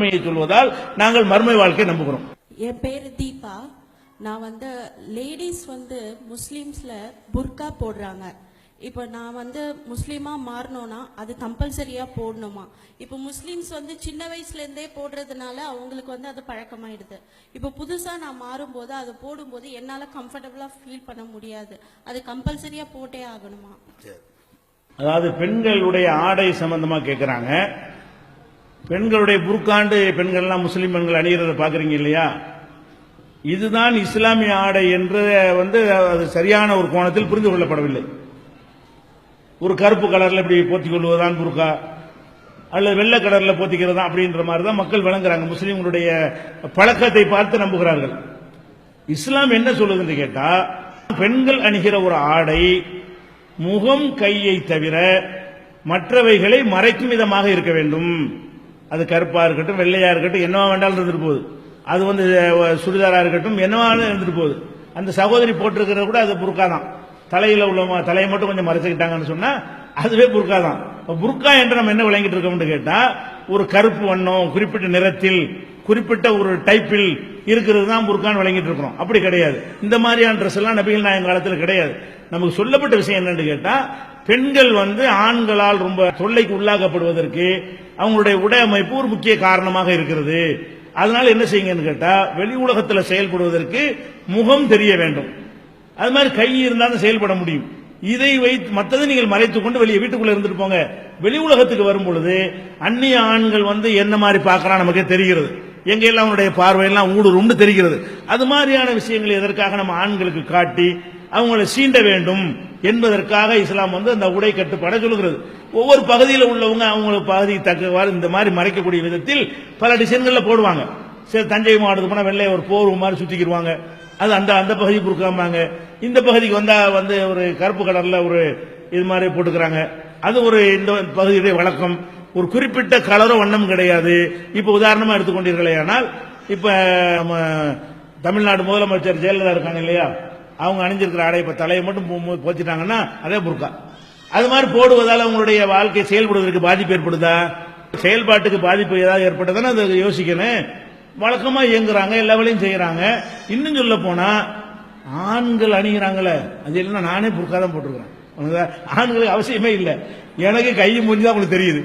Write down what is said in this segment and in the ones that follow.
உண்மையை சொல்வதால் நாங்கள் மர்மை வாழ்க்கை நம்புகிறோம். என் பேர் தீபா. நான் வந்து லேடிஸ் வந்து முஸ்லீம்ஸ்ல புர்கா போடுறாங்க. இப்போ நான் வந்து முஸ்லீமா மாறணும்னா அது கம்பல்சரியா போடணுமா? இப்போ முஸ்லீம்ஸ் வந்து சின்ன வயசுல இருந்தே போடுறதுனால அவங்களுக்கு வந்து அது பழக்கமாயிடுது. இப்போ புதுசா நான் மாறும்போது அது போடும்போது என்னால கம்ஃபர்டபுளா ஃபீல் பண்ண முடியாது. அது கம்பல்சரியா போட்டே ஆகணுமா? அதாவது பெண்களுடைய ஆடை சம்பந்தமா கேட்கிறாங்க பெண்களுடைய புர்காண்டு பெண்கள்லாம் முஸ்லீம் பெண்கள் அணிகிறத பாக்குறீங்க இல்லையா? இதுதான் இஸ்லாமிய ஆடை என்று வந்து அது சரியான ஒரு கோணத்தில் புரிந்து கொள்ளப்படவில்லை. ஒரு கருப்பு கலர்ல இப்படி போத்திக் கொள்வதுதான் புர்கா. அல்லது வெள்ளை கலர்ல போத்திக்கிறதா அப்படின்ற மாதிரி தான் மக்கள் விளங்குறாங்க முஸ்லீம்களுடைய பழக்கத்தை பார்த்து நம்புகிறார்கள். இஸ்லாம் என்ன சொல்லுதுன்னு கேட்டா பெண்கள் அணிகிற ஒரு ஆடை முகம் கையை தவிர மற்றவைகளை மறைக்கும் விதமாக இருக்க வேண்டும். அது கருப்பா இருக்கட்டும் வெள்ளையா இருக்கட்டும் என்னவா வேண்டாலும் இருந்துட்டு போகுது. அது வந்து சுடிதாரா இருக்கட்டும் என்னவாலும் இருந்துட்டு போகுது. அந்த சகோதரி போட்டிருக்கிறத கூட அது புர்கா தான். தலையில உள்ள தலையை மட்டும் கொஞ்சம் மறைச்சுக்கிட்டாங்கன்னு சொன்னா அதுவே புர்கா தான். புர்கா என்று நம்ம என்ன விளங்கிட்டு இருக்கோம்னு கேட்டா ஒரு கருப்பு வண்ணம் குறிப்பிட்ட நிறத்தில் குறிப்பிட்ட ஒரு டைப்பில் இருக்கிறது தான் புர்கான் வழங்கிட்டு இருக்கிறோம். அப்படி கிடையாது. இந்த மாதிரியான ட்ரெஸ் எல்லாம் நபிகள் நாயன் காலத்தில் கிடையாது. நமக்கு சொல்லப்பட்ட விஷயம் என்னன்னு கேட்டா பெண்கள் வந்து ஆண்களால் ரொம்ப தொல்லைக்கு உள்ளாக்கப்படுவதற்கு அவங்களுடைய உடை அமைப்பு ஒரு முக்கிய காரணமாக இருக்கிறது. அதனால என்ன செய்யுங்கன்னு கேட்டா வெளி உலகத்தில் செயல்படுவதற்கு முகம் தெரிய வேண்டும். அது மாதிரி கை இருந்தாலும் செயல்பட முடியும். இதை வைத்து மற்றதை நீங்கள் மறைத்துக் கொண்டு வெளியே வீட்டுக்குள்ள இருந்துட்டு போங்க. வெளி உலகத்துக்கு வரும் பொழுது அந்நிய ஆண்கள் வந்து என்ன மாதிரி பார்க்கறான் நமக்கு தெரிகிறது. எங்கெல்லாம் அவனுடைய பார்வையெல்லாம் ஊடுரும்னு தெரிகிறது? அது மாதிரியான விஷயங்களை எதற்காக நம்ம ஆண்களுக்கு காட்டி அவங்களை சீண்ட வேண்டும் என்பதற்காக இஸ்லாம் வந்து அந்த உடை கட்டுப்பாடை சொல்லுகிறது. ஒவ்வொரு பகுதியில் உள்ளவங்க அவங்களுக்கு பகுதி தக்கவாறு இந்த மாதிரி மறைக்கக்கூடிய விதத்தில் பல டிசைன்களில் போடுவாங்க. சரி தஞ்சை மாவட்டத்துக்கு போனால் வெள்ளையை ஒரு போர்வு மாதிரி சுற்றிக்கிடுவாங்க அது அந்த அந்த பகுதி புருக்காமாங்க இந்த பகுதிக்கு வந்தால் வந்து ஒரு கருப்பு கலரில் ஒரு இது மாதிரி போட்டுக்கிறாங்க. அது ஒரு இந்த பகுதியுடைய வழக்கம். ஒரு குறிப்பிட்ட கலரோ வண்ணம் கிடையாது. இப்ப உதாரணமா எடுத்துக்கொண்டீர்களே ஆனால் இப்ப நம்ம தமிழ்நாடு முதலமைச்சர் ஜெயலலிதா இருக்காங்க இல்லையா? அவங்க அணிஞ்சிருக்கிற ஆடை இப்ப தலையை மட்டும் போச்சுட்டாங்கன்னா அதே புர்கா. அது மாதிரி போடுவதால் அவங்களுடைய வாழ்க்கை செயல்படுவதற்கு பாதிப்பு ஏற்படுதா? செயல்பாட்டுக்கு பாதிப்பு ஏதாவது ஏற்பட்டதுன்னா அதை யோசிக்கணும். வழக்கமா இயங்குறாங்க எல்லா வேலையும் செய்யறாங்க. இன்னும் சொல்ல போனா ஆண்கள் அணிகிறாங்களே அது இல்லைன்னா நானே புர்கா தான் போட்டிருக்கிறேன். ஆண்களுக்கு அவசியமே இல்லை. எனக்கு கையை மூஞ்சி தான் உங்களுக்கு தெரியுது.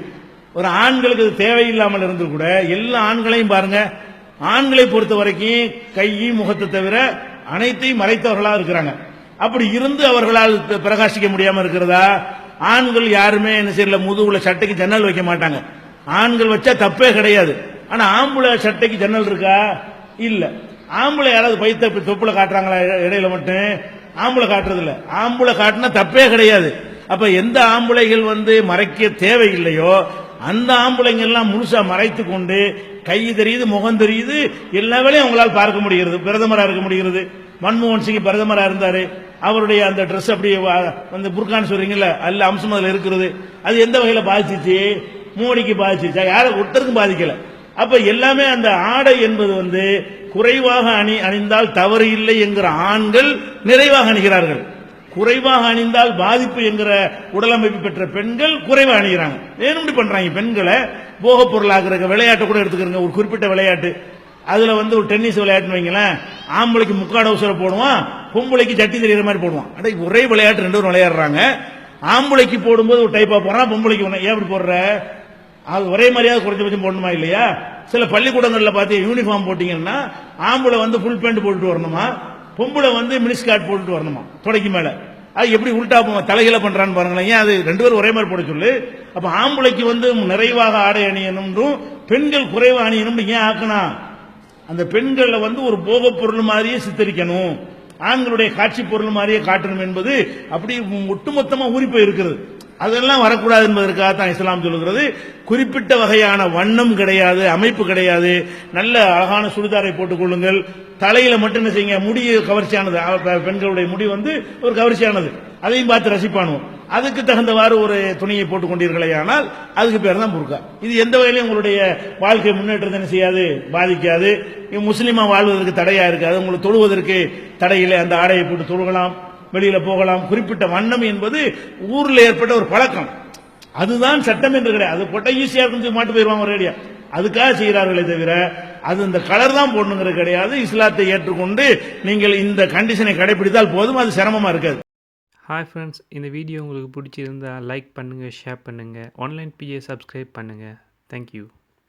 ஒரு ஆண்களுக்கு அது தேவையில்லாமல் இருந்து கூட எல்லா ஆண்களையும் பாருங்க. ஆண்களை பொறுத்த வரைக்கும் கையும் முகத்தை தவிர அனைத்தையும் மறைத்தவர்களா இருக்கிறாங்க. அப்படி இருந்து அவர்களால் பிரகாசிக்க முடியாம இருக்கிறதா? ஆண்கள் யாருமே என்ன செய்யல முதுகுல சட்டைக்கு ஜன்னல் வைக்க மாட்டாங்க. ஆண்கள் வச்சா தப்பே கிடையாது. ஆனா ஆம்பளை சட்டைக்கு ஜன்னல் இருக்கா? இல்ல. ஆம்பளை யாராவது பைத்த தொப்புல காட்டுறாங்களா இடையில மட்டும்? ஆம்பளை காட்டுறது இல்ல ஆம்பளை காட்டினா தப்பே கிடையாது. அப்ப எந்த ஆம்பளைகள் வந்து மறைக்க தேவையில்லையோ அந்த ஆம்பளைங்க எல்லாம் முழுசா மறைத்து கொண்டு கை தெரியுது முகம் தெரியுது எல்லா வேலையும் அவங்களால் பார்க்க முடிகிறது. பிரதமராக இருக்க முடிகிறது. மன்மோகன் சிங் பிரதமராக இருந்தாரு. அவருடைய அந்த ட்ரெஸ் அப்படியே அந்த புர்கான் சொல்றீங்கல்ல அல்ல அம்சம் அதில் இருக்கிறது அது எந்த வகையில் பாதிச்சிச்சு? மோடிக்கு பாதிச்சிச்சா? யாரை ஒருத்தருக்கும் பாதிக்கல. அப்ப எல்லாமே அந்த ஆடை என்பது வந்து குறைவாக அணி அணிந்தால் தவறு இல்லை என்கிற ஆண்கள் நிறைவாக அணிகிறார்கள். குறைவாக அணிந்தால் பாதிப்பு என்கிற உடலமைப்பு பெற்ற பெண்கள் குறைவாக அணிகிறாங்க. வேணும்னு பண்றாங்க? பெண்களை போக பொருளாகிற விளையாட்டை கூட எடுத்துக்கிறங்க ஒரு குறிப்பிட்ட விளையாட்டு. அதுல வந்து ஒரு டென்னிஸ் விளையாட்டுன்னு வைங்களேன். ஆம்பளைக்கு முக்காட அவசரம் போடுவான். பொம்பளைக்கு சட்டி தெரியுற மாதிரி போடுவான். அடே ஒரே விளையாட்டு ரெண்டு பேரும் விளையாடுறாங்க. ஆம்பளைக்கு போடும்போது ஒரு டைப்பா போடுறான் பொம்பளைக்கு ஒண்ணு. ஏன் அப்படி போடுற? அது ஒரே மாதிரியாவது குறைஞ்சபட்சம் போடணுமா இல்லையா? சில பள்ளிக்கூடங்களில் பார்த்து யூனிஃபார்ம் போட்டீங்கன்னா ஆம்பளை வந்து ஃபுல் பேண்ட் போட்டுட்டு வரணுமா? பொம்பளை வந்து மினிஸ்கார்ட் போட்டுட்டு வரணுமா? தொடைக்கு மேல. அது எப்படி உள்டா தலைகளை பண்றான்னு பாருங்களேன். ஏன் அது ரெண்டு பேரும் ஒரே மாதிரி போட சொல்லு? அப்ப ஆம்பளைக்கு வந்து நிறைவாக ஆடை அணியணும்ன்றும் பெண்கள் குறைவா அணியணும்னு ஏன் ஆக்கணும் அந்த பெண்களை வந்து ஒரு போக பொருள் மாதிரியே சித்தரிக்கணும். ஆண்களுடைய காட்சி பொருள் மாதிரியே காட்டணும் என்பது அப்படி ஒட்டுமொத்தமா ஊறி போய் இருக்கிறது அதெல்லாம் வரக்கூடாது என்பதற்காக தான் இஸ்லாம் சொல்லுகிறது. குறிப்பிட்ட வகையான வண்ணம் கிடையாது அமைப்பு கிடையாது. நல்ல அழகான சுடிதாரை போட்டுக் கொள்ளுங்கள். தலையில மட்டும் என்ன செய்யுங்க? முடி கவர்ச்சியானது. பெண்களுடைய முடி வந்து ஒரு கவர்ச்சியானது. அதையும் பார்த்து ரசிப்பானுவோம் அதுக்கு தகுந்தவாறு ஒரு துணியை போட்டுக் கொண்டீர்களே ஆனால் அதுக்கு பேர் தான் புர்கா. இது எந்த வகையிலும் உங்களுடைய வாழ்க்கை முன்னேற்றத்தை என்ன செய்யாது? பாதிக்காது. முஸ்லீமா வாழ்வதற்கு தடையா இருக்காது உங்களுக்கு தொழுவதற்கு தடையில்லை. அந்த ஆடையை போட்டு தொழுகலாம் வெளியில போகலாம். குறிப்பிட்ட வண்ணம் என்பது ஊரில் ஏற்பட்ட ஒரு பழக்கம். அதுதான் சட்டம் என்று கிடையாது. அது போட்டால் ஈஸியாக இருக்கும் சொல்லி மாட்டு ஒரு ஒரேடியா அதுக்காக செய்கிறார்களே தவிர அது இந்த கலர் தான் போடணுங்கிறது கிடையாது. இஸ்லாத்தை ஏற்றுக்கொண்டு நீங்கள் இந்த கண்டிஷனை கடைபிடித்தால் போதும் அது சிரமமாக இருக்காது. ஹாய் ஃப்ரெண்ட்ஸ் இந்த வீடியோ உங்களுக்கு பிடிச்சிருந்தா லைக் பண்ணுங்கள் ஷேர் பண்ணுங்கள் ஆன்லைன் பிஏ சப்ஸ்கிரைப் பண்ணுங்கள் தேங்க்யூ